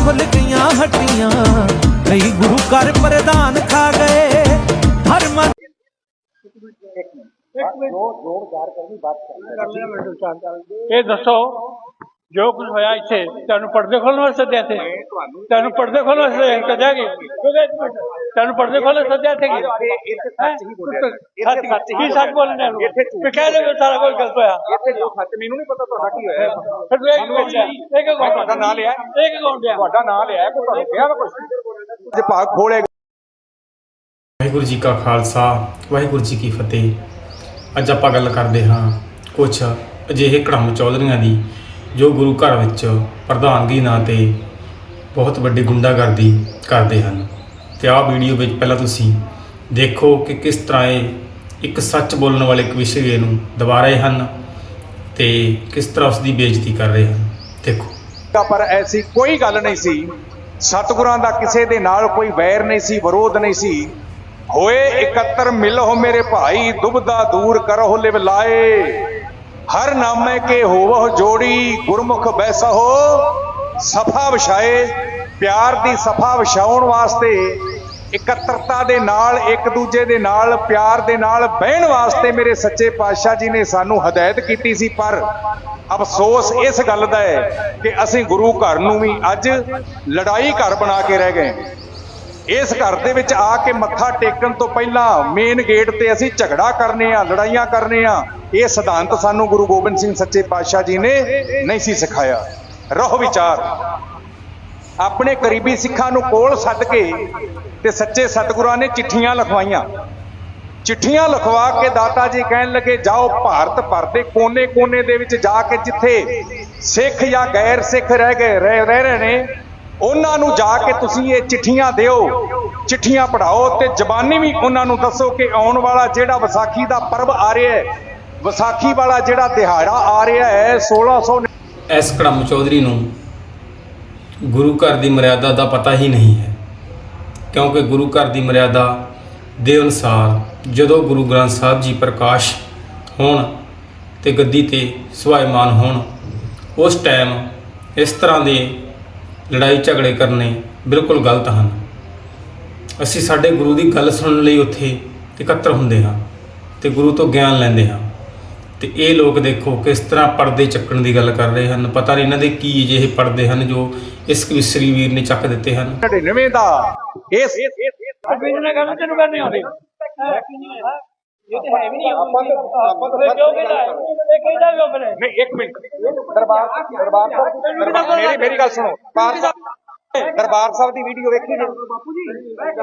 ਖੁੱਲ ਗਈਆਂ ਹੱਟੀਆਂ ਕਈ ਗੁਰੂ ਘਰ ਪ੍ਰਧਾਨ ਖਾ ਗਏ ਧਰਮ ਇਹ ਦੱਸੋ ਜੋ ਕੁਝ ਹੋਇਆ ਇੱਥੇ ਤੁਹਾਨੂੰ ਪਰਦੇ ਖੋਲਣ ਵਾਸਤੇ ਸੱਦਿਆ ਤੇ ਤੁਹਾਨੂੰ ਪਰਦੇ ਖੋਲਣ ਵਾਸਤੇ ਸੱਦਿਆ ਕਿ? ਤੁਹਾਨੂੰ ਪਰਦੇ ਖੋਲਣ ਸੱਦਿਆ ਤੇ ਇੱਥੇ ਸੱਚ ਹੀ ਬੋਲਿਆ ਸੱਚ ਸੱਚ ਹੀ ਕੀ ਸੱਚ ਬੋਲਣਾ ਕਿ ਕਹਿ ਦੇ ਸਾਰਾ ਕੁਝ ਗਲਤ ਹੋਇਆ। ਇੱਥੇ ਜੋ ਸੱਚ ਮੈਨੂੰ ਨਹੀਂ ਪਤਾ ਤੁਹਾਡਾ ਕੀ ਹੋਇਆ। ਫਿਰ ਕਿਉਂ ਮੈਂ ਤੁਹਾਡਾ ਨਾਂ ਲਿਆ। ਬੋਲਿਆ ਤੁਹਾਡਾ ਨਾਂ ਲਿਆ ਕੋਈ ਤੁਹਾਨੂੰ ਕਿਹਾ ਵਾ ਕੁਝ ਜੇ ਭਾਗ ਖੋਲੇ। ਵਾਹਿਗੁਰੂ ਜੀ ਕਾ ਖਾਲਸਾ ਵਾਹਿਗੁਰੂ ਜੀ ਕੀ ਫਤਿਹ। ਅੱਜ ਆਪਾਂ ਗੱਲ ਕਰਦੇ ਹਾਂ ਕੁਝ ਅਜਿਹੇ ਕੜਮ ਚੌਧਰੀਆਂ ਦੀ ਜੋ ਗੁਰੂ ਘਰ ਵਿੱਚ ਪ੍ਰਧਾਨਗੀ ਨਾਂ ਤੇ ਬਹੁਤ ਵੱਡੀ ਗੁੰਡਾਗਰਦੀ ਕਰਦੇ ਹਨ। ਤੇ ਆਹ ਵੀਡੀਓ ਵਿੱਚ ਪਹਿਲਾਂ ਤੁਸੀਂ ਦੇਖੋ ਕਿ ਕਿਸ ਤਰ੍ਹਾਂ ਇਹ ਇੱਕ ਸੱਚ ਬੋਲਣ ਵਾਲੇ ਇੱਕ ਵਿਸ਼ੇ ਨੂੰ ਦਬਾ ਰਹੇ ਹਨ ਤੇ ਕਿਸ ਤਰ੍ਹਾਂ ਉਸ ਦੀ ਬੇਇੱਜ਼ਤੀ ਕਰ ਰਹੇ ਹਨ। ਦੇਖੋ। ਪਰ ਐਸੀ ਕੋਈ ਗੱਲ ਨਹੀਂ ਸੀ। ਸਤਿਗੁਰਾਂ ਦਾ ਕਿਸੇ ਦੇ ਨਾਲ ਕੋਈ ਵੈਰ ਨਹੀਂ ਸੀ, ਵਿਰੋਧ ਨਹੀਂ ਸੀ। ਹੋਏ ਇਕੱਤਰ ਮਿਲੋ ਮੇਰੇ ਭਾਈ, ਦੁਬਦਾ ਦੂਰ ਕਰੋ ਲਿਵ ਲਾਏ। ਹਰ ਨਾਮੇ ਕੇ ਹੋਵੋ ਜੋੜੀ ਗੁਰਮੁਖ ਬੈਸਹੋ, ਸਫਾ ਵਿਛਾਏ, ਪਿਆਰ ਦੀ ਸਫਾ ਵਿਛਾਉਣ ਵਾਸਤੇ ਇਕੱਤਰਤਾ ਦੇ ਨਾਲ, ਇੱਕ ਦੂਜੇ ਦੇ ਨਾਲ, ਪਿਆਰ ਦੇ ਨਾਲ ਬਹਿਣ ਵਾਸਤੇ ਮੇਰੇ ਸੱਚੇ ਪਾਤਸ਼ਾਹ ਜੀ ਨੇ ਸਾਨੂੰ ਹਦਾਇਤ ਕੀਤੀ ਸੀ, ਪਰ ਅਫਸੋਸ ਇਸ ਗੱਲ ਦਾ ਹੈ ਕਿ ਅਸੀਂ ਗੁਰੂ ਘਰ ਨੂੰ ਵੀ ਅੱਜ ਲੜਾਈ ਘਰ ਬਣਾ ਕੇ ਰਹਿ ਗਏ। ਇਸ ਘਰ ਦੇ ਵਿੱਚ ਆ ਕੇ ਮੱਥਾ ਟੇਕਣ ਤੋਂ ਪਹਿਲਾਂ ਮੇਨ ਗੇਟ ਤੇ ਅਸੀਂ ਝਗੜਾ ਕਰਨੇ ਆ, ਲੜਾਈਆਂ ਕਰਨੇ ਆ। ਇਹ ਸਿਧਾਂਤ ਸਾਨੂੰ ਗੁਰੂ ਗੋਬਿੰਦ ਸਿੰਘ ਸੱਚੇ ਪਾਤਸ਼ਾਹ ਜੀ ਨੇ ਨਹੀਂ ਸੀ ਸਿਖਾਇਆ। ਰਹੋ ਵਿਚਾਰ। ਆਪਣੇ ਕਰੀਬੀ ਸਿੱਖਾਂ ਨੂੰ ਕੋਲ ਸੱਦ ਕੇ ਤੇ ਸੱਚੇ ਸਤਿਗੁਰਾਂ ਨੇ ਚਿੱਠੀਆਂ ਲਿਖਵਾਈਆਂ। ਚਿੱਠੀਆਂ ਲਿਖਵਾ ਕੇ ਦਾਤਾ ਜੀ ਕਹਿਣ ਲੱਗੇ, ਜਾਓ ਭਾਰਤ ਭਰ ਦੇ ਕੋਨੇ-ਕੋਨੇ ਦੇ ਵਿੱਚ ਜਾ ਕੇ ਜਿੱਥੇ ਸਿੱਖ ਜਾਂ ਗੈਰ ਸਿੱਖ ਰਹਿ ਗਏ, ਰਹਿ ਰਹਿ ਰਹੇ ਨੇ ਉਹਨਾਂ ਨੂੰ ਜਾ ਕੇ ਤੁਸੀਂ ਇਹ ਚਿੱਠੀਆਂ ਦਿਓ, ਚਿੱਠੀਆਂ ਪੜਾਓ ਤੇ ਜ਼ਬਾਨੀ ਵੀ ਉਹਨਾਂ ਨੂੰ ਦੱਸੋ ਕਿ ਆਉਣ ਵਾਲਾ ਜਿਹੜਾ ਵਿਸਾਖੀ ਦਾ ਪਰਬ ਆ ਰਿਹਾ ਹੈ, ਵਿਸਾਖੀ ਵਾਲਾ ਜਿਹੜਾ ਦਿਹਾੜਾ ਆ ਰਿਹਾ ਹੈ 1600 ਇਸ ਕੜਮ ਚੌਧਰੀ ਨੂੰ ਗੁਰੂ ਘਰ ਦੀ ਮਰਿਆਦਾ ਦਾ ਪਤਾ ਹੀ ਨਹੀਂ ਹੈ, ਕਿਉਂਕਿ ਗੁਰੂ ਘਰ ਦੀ ਮਰਿਆਦਾ ਦੇ ਅਨੁਸਾਰ ਜਦੋਂ ਗੁਰੂ ਗ੍ਰੰਥ ਸਾਹਿਬ ਜੀ ਪ੍ਰਕਾਸ਼ ਹੋਣ ਤੇ ਗੱਦੀ ਤੇ ਸਵਾਇਮਾਨ ਹੋਣ, ਉਸ ਟਾਈਮ ਇਸ ਤਰ੍ਹਾਂ ਦੇ ਲੜਾਈ ਝਗੜੇ ਕਰਨੇ ਬਿਲਕੁਲ ਗਲਤ ਹਨ। ਅਸੀਂ ਸਾਡੇ ਗੁਰੂ ਦੀ ਗੱਲ ਸੁਣਨ ਲਈ ਉੱਥੇ ਇਕੱਤਰ ਹੁੰਦੇ ਹਾਂ ਤੇ ਗੁਰੂ ਤੋਂ ਗਿਆਨ ਲੈਂਦੇ ਹਾਂ। ਤੇ ਇਹ ਲੋਕ ਦੇਖੋ ਕਿਸ ਤਰ੍ਹਾਂ ਪਰਦੇ ਚੱਕਣ ਦੀ ਗੱਲ ਕਰ ਰਹੇ ਹਨ। ਪਤਾ ਨਹੀਂ ਇਹਨਾਂ ਦੇ ਕੀ ਜਿਹੇ ਪਰਦੇ ਹਨ ਜੋ ਇਸ ਕਵਿਸਰੀ ਵੀਰ ਨੇ ਚੱਕ ਦਿੱਤੇ ਹਨ। 99 ਦਾ ਇਸ ਤੈਨੂੰ ਕਰਨੀ ਆਉਂਦੀ? ਨਹੀਂ ਹੈ? ਇੱਕ ਮਿੰਟ। ਦਰਬਾਰ ਦਰਬਾਰ ਸਾਹਿਬ ਮੇਰੀ ਮੇਰੀ ਗੱਲ ਸੁਣੋ। ਦਰਬਾਰ ਸਾਹਿਬ ਦਰਬਾਰ ਸਾਹਿਬ ਦੀ ਵੀਡੀਓ ਵੇਖੀ ਜੀ ਬਾਪੂ ਜੀ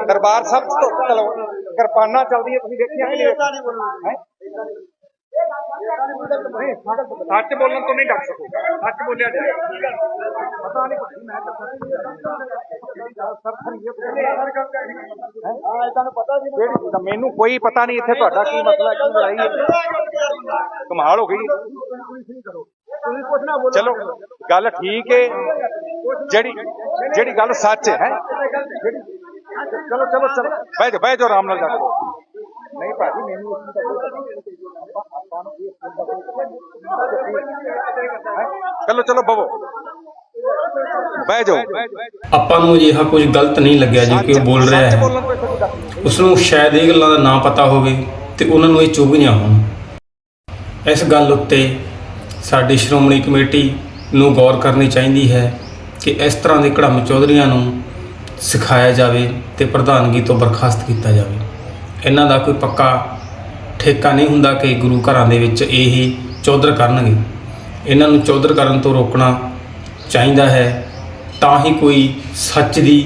ਦਰਬਾਰ ਸਾਹਿਬ ਤੋਂ ਚਲੋ ਕਿਰਪਾਨਾਂ ਚੱਲਦੀਆਂ ਤੁਸੀਂ ਦੇਖੀਆਂ ਕਿ ਨਹੀਂ ਹੈਂ? ਨਹੀਂ, ਸੱਚ ਬੋਲਣ ਤੋਂ ਨਹੀਂ ਡਰ ਸਕੂਗਾ ਸੱਚ ਬੋਲਿਆ ਜਾਏ। ਪਤਾ ਨਹੀਂ ਭਾਈ ਮੈਂ ਤਾਂ ਤੁਹਾਨੂੰ ਪਤਾ ਜੀ ਮੈਨੂੰ ਕੋਈ ਪਤਾ ਨਹੀਂ ਇੱਥੇ ਤੁਹਾਡਾ ਕੀ ਮਸਲਾ ਕੀ ਲੜਾਈ ਹੈ। ਕਮਾਲ ਹੋ ਗਈ। ਚਲੋ ਗੱਲ ਠੀਕ ਹੈ ਜਿਹੜੀ ਜਿਹੜੀ ਗੱਲ ਸੱਚ ਹੈ ਚਲੋ ਚਲੋ ਚਲੋ। ਬਹਿ ਜਾ ਬਹਿ ਜਾ ਆਰਾਮ ਨਾਲ ਜਾ। ਨਹੀਂ ਭਾਜੀ ਮੈਨੂੰ ਇਸ ਦਾ ਕੋਈ ਪਤਾ ਨਹੀਂ ਆਪਾਂ ਨੂੰ ਇਸ ਗੱਲ ਦਾ ਕੋਈ ਹੈਂ? ਚਲੋ ਚਲੋ ਬਵੋ। ਬਹਿ ਜਾਓ। ਆਪਾਂ ਨੂੰ ਅਜਿਹਾ ਕੁਝ ਗਲਤ ਨਹੀਂ ਲੱਗਿਆ ਜੀ ਕਿ ਉਹ ਬੋਲ ਰਿਹਾ ਹੈ। ਉਸ ਨੂੰ ਸ਼ਾਇਦ ਇਹ ਗੱਲਾਂ ਦਾ ਨਾ ਪਤਾ ਹੋਵੇ ਤੇ ਉਹਨਾਂ ਨੂੰ ਇਹ ਚੁਭੀਆਂ ਹੋਣ। ਇਸ ਗੱਲ ਉੱਤੇ ਸਾਡੀ ਸ਼੍ਰੋਮਣੀ ਕਮੇਟੀ ਨੂੰ ਗੌਰ ਕਰਨੀ ਚਾਹੀਦੀ ਹੈ ਕਿ ਇਸ ਤਰ੍ਹਾਂ ਦੇ ਕੜਮ ਚੌਧਰੀਆਂ ਨੂੰ ਸਿਖਾਇਆ ਜਾਵੇ ਤੇ ਪ੍ਰਧਾਨਗੀ ਤੋਂ ਬਰਖਾਸਤ ਕੀਤਾ ਜਾਵੇ। ਇਹਨਾਂ ਦਾ ਕੋਈ ਪੱਕਾ ਠੇਕਾ ਨਹੀਂ ਹੁੰਦਾ ਕਿ ਗੁਰੂ ਘਰਾਂ ਦੇ ਵਿੱਚ ਇਹ ਹੀ ਚੌਧਰ ਕਰਨਗੇ। ਇਹਨਾਂ ਨੂੰ ਚੌਧਰ ਕਰਨ ਤੋਂ ਰੋਕਣਾ ਚਾਹੀਦਾ ਹੈ, ਤਾਂ ਹੀ ਕੋਈ ਸੱਚ ਦੀ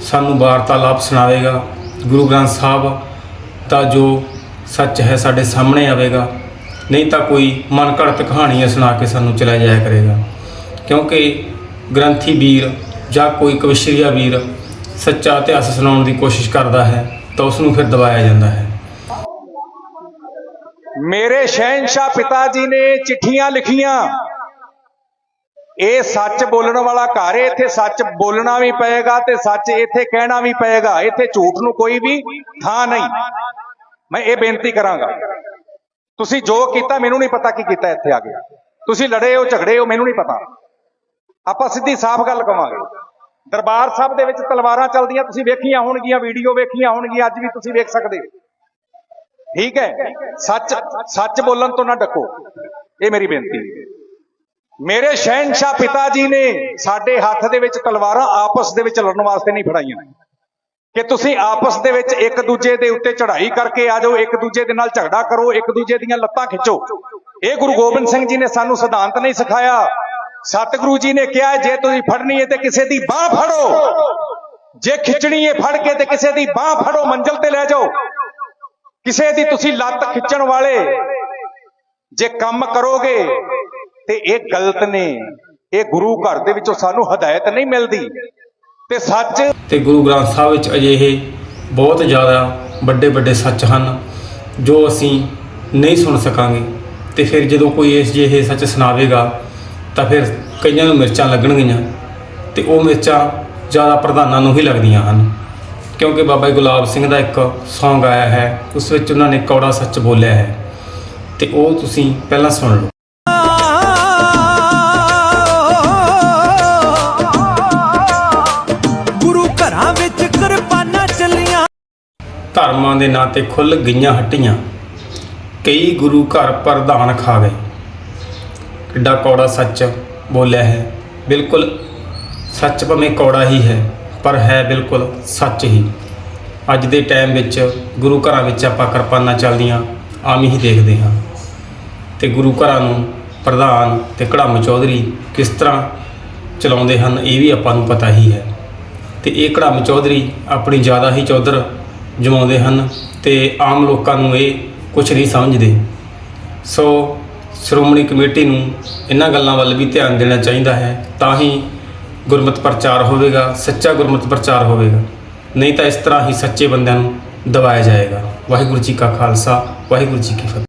ਸਾਨੂੰ ਵਾਰਤਾਲਾਪ ਸੁਣਾਵੇਗਾ। ਗੁਰੂ ਗ੍ਰੰਥ ਸਾਹਿਬ ਦਾ ਜੋ ਸੱਚ ਹੈ ਸਾਡੇ ਸਾਹਮਣੇ ਆਵੇਗਾ, ਨਹੀਂ ਤਾਂ ਕੋਈ ਮਨ ਘੜਤ ਕਹਾਣੀਆਂ ਸੁਣਾ ਕੇ ਸਾਨੂੰ ਚਲਾ ਜਾਇਆ ਕਰੇਗਾ। ਕਿਉਂਕਿ ਗ੍ਰੰਥੀ ਵੀਰ ਜਾਂ ਕੋਈ ਕਵਿਸ਼ਰੀਆ ਵੀਰ ਸੱਚਾ ਇਤਿਹਾਸ ਸੁਣਾਉਣ ਦੀ ਕੋਸ਼ਿਸ਼ ਕਰਦਾ ਹੈ, ਤਾਂ ਉਸ ਨੂੰ ਫਿਰ ਦਬਾਇਆ ਜਾਂਦਾ ਹੈ। ਮੇਰੇ ਸ਼ਹਿਨशाह ਪਿਤਾ ਜੀ ਨੇ ਚਿੱਠੀਆਂ ਲਿਖੀਆਂ। ਇਹ ਸੱਚ ਬੋਲਣ ਵਾਲਾ ਘਰ ਹੈ, ਇੱਥੇ ਸੱਚ ਬੋਲਣਾ ਵੀ ਪਏਗਾ ਤੇ ਸੱਚ ਇੱਥੇ ਕਹਿਣਾ ਵੀ ਪਏਗਾ। ਇੱਥੇ ਝੂਠ ਨੂੰ ਕੋਈ ਵੀ ਥਾਂ ਨਹੀਂ। ਮੈਂ ਇਹ ਬੇਨਤੀ ਕਰਾਂਗਾ। ਤੁਸੀਂ ਜੋ ਕੀਤਾ, ਮੈਨੂੰ ਨਹੀਂ ਪਤਾ ਕੀ ਕੀਤਾ ਇੱਥੇ ਆ ਕੇ। ਤੁਸੀਂ ਲੜੇ ਹੋ, ਝਗੜੇ ਹੋ, ਮੈਨੂੰ ਨਹੀਂ ਪਤਾ। ਆਪਾਂ ਸਿੱਧੀ ਸਾਫ਼ ਗੱਲ ਕਵਾਂਗੇ। ਦਰਬਾਰ ਸਾਹਿਬ ਦੇ ਵਿੱਚ ਤਲਵਾਰਾਂ ਚੱਲਦੀਆਂ, ਤੁਸੀਂ ਵੇਖੀਆਂ ਹੋਣਗੀਆਂ, ਵੀਡੀਓ ਵੇਖੀਆਂ ਹੋਣਗੀਆਂ, ਅੱਜ ਵੀ ਤੁਸੀਂ ਵੇਖ ਸਕਦੇ ਹੋ। ਠੀਕ ਹੈ? ਸੱਚ ਸੱਚ ਬੋਲਣ ਤੋਂ ਨਾ ਡੱਕੋ। ਇਹ ਮੇਰੀ ਬੇਨਤੀ ਹੈ। ਮੇਰੇ ਸ਼ਹਿਨशाह ਪਿਤਾ ਜੀ ਨੇ ਸਾਡੇ ਹੱਥ ਦੇ ਵਿੱਚ ਤਲਵਾਰਾਂ ਆਪਸ ਦੇ ਵਿੱਚ ਲੜਨ ਵਾਸਤੇ ਨਹੀਂ ਫੜਾਈਆਂ। ਕਿ ਤੁਸੀਂ ਆਪਸ ਦੇ ਵਿੱਚ ਇੱਕ ਦੂਜੇ ਦੇ ਉੱਤੇ ਚੜ੍ਹਾਈ ਕਰਕੇ ਆ ਜਾਓ, ਇੱਕ ਦੂਜੇ ਦੇ ਨਾਲ ਝਗੜਾ ਕਰੋ, ਇੱਕ ਦੂਜੇ ਦੀਆਂ ਲੱਤਾਂ ਖਿੱਚੋ। ਇਹ ਗੁਰੂ ਗੋਬਿੰਦ ਸਿੰਘ ਜੀ ਨੇ ਸਾਨੂੰ ਸਿਧਾਂਤ ਨਹੀਂ ਸਿਖਾਇਆ। ਸਤਿਗੁਰੂ ਜੀ ਨੇ ਕਿਹਾ, ਜੇ ਤੁਸੀਂ ਫੜਨੀ ਹੈ ਤੇ ਕਿਸੇ ਦੀ ਬਾਹ ਫੜੋ। ਜੇ ਖਿੱਚਣੀ ਹੈ, ਫੜ ਕੇ ਤੇ ਕਿਸੇ ਦੀ ਬਾਹ ਫੜੋ, ਮੰਜ਼ਲ ਤੇ ਲੈ ਜਾਓ। ਕਿਸੇ ਦੀ ਤੁਸੀਂ ਲੱਤ ਖਿੱਚਣ ਵਾਲੇ ਜੇ ਕੰਮ ਕਰੋਗੇ, ਤੇ ਇਹ ਗਲਤ ਨੇ। ਇਹ ਗੁਰੂ ਘਰ ਦੇ ਵਿੱਚੋਂ ਸਾਨੂੰ ਹਦਾਇਤ ਨਹੀਂ ਮਿਲਦੀ। ਤੇ ਸੱਚ ਤੇ ਗੁਰੂ ਗ੍ਰੰਥ ਸਾਹਿਬ ਵਿੱਚ ਅਜਿਹੇ ਬਹੁਤ ਜ਼ਿਆਦਾ ਵੱਡੇ ਵੱਡੇ ਸੱਚ ਹਨ, ਜੋ ਅਸੀਂ ਨਹੀਂ ਸੁਣ ਸਕਾਂਗੇ। ਤੇ ਫਿਰ ਜਦੋਂ ਕੋਈ ਇਸ ਜਿਹੇ ਸੱਚ ਸੁਣਾਵੇਗਾ, ਤਾਂ ਫਿਰ ਕਈਆਂ ਨੂੰ ਮਿਰਚਾਂ ਲੱਗਣਗੀਆਂ। ਤੇ ਉਹ ਮਿਰਚਾਂ ਜ਼ਿਆਦਾ ਪ੍ਰਧਾਨਾਂ ਨੂੰ ਹੀ ਲੱਗਦੀਆਂ ਹਨ। ਕਿਉਂਕਿ ਬਾਬਾ ਗੁਲਾਬ ਸਿੰਘ ਦਾ ਇੱਕ Song ਆਇਆ ਹੈ ਉਸ ਵਿੱਚ ਉਹਨਾਂ ਨੇ ਕੌੜਾ ਸੱਚ ਬੋਲਿਆ ਹੈ। ਤੇ ਉਹ ਤੁਸੀਂ ਪਹਿਲਾਂ ਸੁਣ ਲਓ। ਗੁਰੂ ਘਰਾਂ ਵਿੱਚ ਕਿਰਪਾਨਾਂ ਚੱਲੀਆਂ। ਧਰਮਾਂ ਦੇ ਨਾਂ ਤੇ ਖੁੱਲ ਗਈਆਂ ਹੱਟੀਆਂ। ਕਈ ਗੁਰੂ ਘਰ ਪ੍ਰਧਾਨ ਖਾ ਗਏ। ਕਿੱਡਾ ਕੌੜਾ ਸੱਚ ਬੋਲਿਆ ਹੈ। ਬਿਲਕੁਲ ਸੱਚ ਭਾਵੇਂ ਕੌੜਾ ਹੀ ਹੈ। ਪਰ ਹੈ ਬਿਲਕੁਲ ਸੱਚ ਹੀ। ਅੱਜ ਦੇ ਟਾਈਮ ਵਿੱਚ ਗੁਰੂ ਘਰਾਂ ਵਿੱਚ ਆਪਾਂ ਕਿਰਪਾਨਾਂ ਚੱਲਦੀਆਂ, ਆਮ ਹੀ ਦੇਖਦੇ ਹਾਂ। ਤੇ ਗੁਰੂ ਘਰਾਂ ਨੂੰ ਪ੍ਰਧਾਨ ਤੇ ਕੜਾਮ ਚੌਧਰੀ ਕਿਸ ਤਰ੍ਹਾਂ ਚਲਾਉਂਦੇ ਹਨ, ਇਹ ਵੀ ਆਪਾਂ ਨੂੰ ਪਤਾ ਹੀ ਹੈ। ਤੇ ਇਹ ਕੜਮ ਚੌਧਰੀ ਆਪਣੀ ਜ਼ਿਆਦਾ ਹੀ ਚੌਧਰ ਜਮਾਉਂਦੇ ਹਨ ਤੇ ਆਮ ਲੋਕਾਂ ਨੂੰ ਇਹ ਕੁਝ ਨਹੀਂ ਸਮਝਦੇ। ਸੋ ਸ਼੍ਰੋਮਣੀ ਕਮੇਟੀ ਨੂੰ ਇਹਨਾਂ ਗੱਲਾਂ ਵੱਲ ਵੀ ਧਿਆਨ ਦੇਣਾ ਚਾਹੀਦਾ ਹੈ, ਤਾਂ ਹੀ ਗੁਰਮਤ ਪ੍ਰਚਾਰ ਹੋਵੇਗਾ, ਸੱਚਾ ਗੁਰਮਤਿ ਪ੍ਰਚਾਰ ਹੋਵੇਗਾ। ਨਹੀਂ ਤਾਂ ਇਸ ਤਰ੍ਹਾਂ ਹੀ ਸੱਚੇ ਬੰਦਿਆਂ ਨੂੰ ਦਬਾਇਆ ਜਾਏਗਾ। ਵਾਹਿਗੁਰੂ ਜੀ ਕਾ ਖਾਲਸਾ, ਵਾਹਿਗੁਰੂ ਜੀ ਕੀ ਫਤਿਹ।